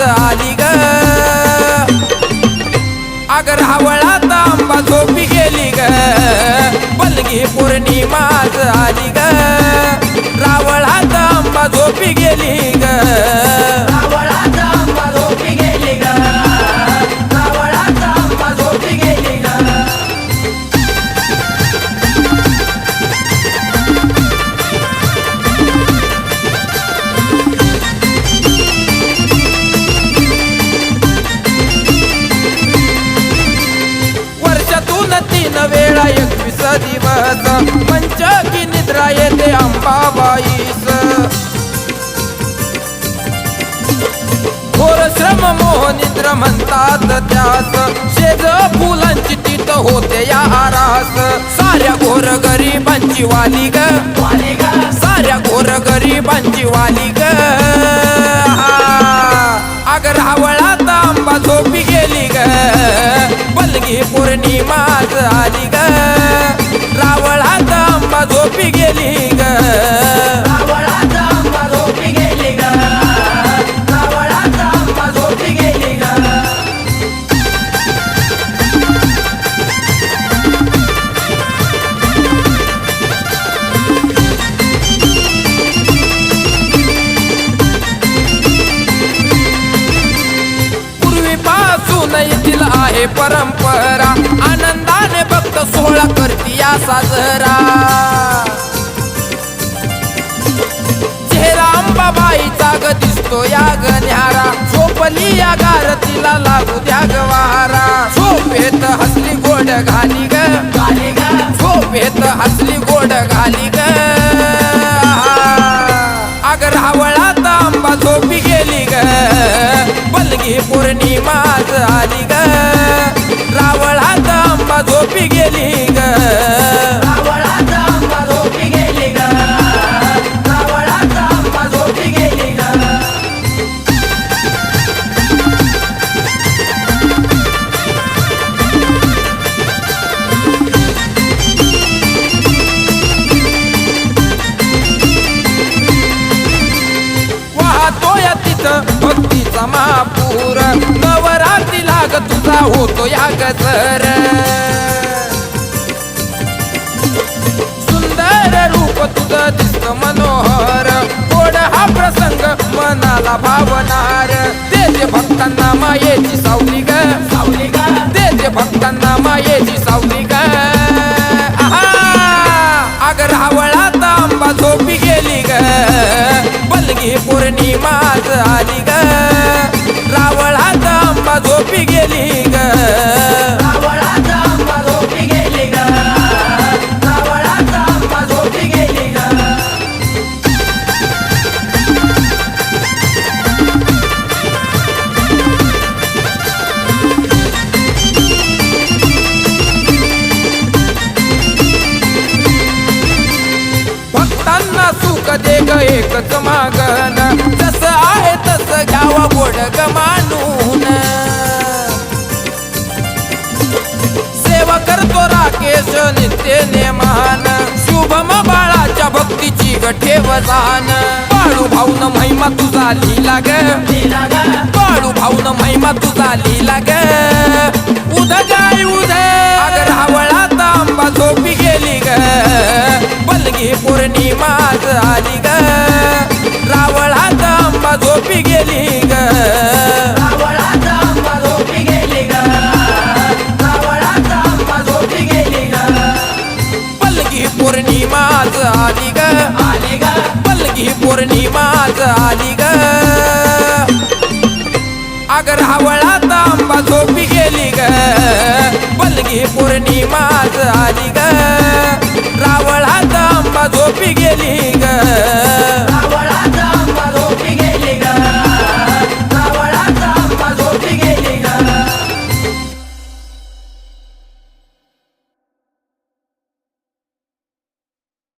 आली ग. अगर हवळा तांबा झोपी गेली ग. बलगी पौर्णिमाच आली ग. रावळा तांबा झोपी अंबाबाईस. थोर श्रम मोह म्हणतात त्यास शेज फुलांची तीत होते या आरास. साऱ्या घोर गरीबांची वाली ग. साऱ्या घोर गरीबांची वाली ग. अगर रावळात आंबा झोपी गेली ग. बलगी पौर्णिमाच आली ग. रावळात आंबा झोपी गेली. आहे परंपरा. आनंदाने भक्त सोहळा करती या साजरा. चेहरा अंबाबाईचा ग दिसतो या गण्यारा झोपली या गारतीला लागू द्या गवारा झोपेत हसली गोड घाली ग. ग झोपेत हसली गोड घाली ग. अगर रावळात आंबा झोपी गेली ग. बलगी पौर्णिमा आली ग. आंबा झोपी गेली ग. भक्तीचा महापूर. नवरात्री लाग तुझा होतो या गजर. मनाला भावणार देते भक्तांना मायेची सावली ग. सावली ग. देते भक्तांना मायेची सावली ग. आहा! अगर रावळात आंबा झोपी गेली ग. बलगी पौर्णिमाच आली ग. रावळात आंबा झोपी गेली ग. सुख एकच मागण जस आहे तस घ्यावा गोड ग मानून. सेवा करतो राकेश नित्य नेमान. शुभम बाळाच्या भक्तीची गठे ठेवजान बाळू भाऊन महिमा तुझा लिला ग. लीला ग बाळू भाऊन महिमा तुझा लिला ग. उद गाय उदय. मनी माझ आली ग. रावळात आंबा झोपी गेली ग.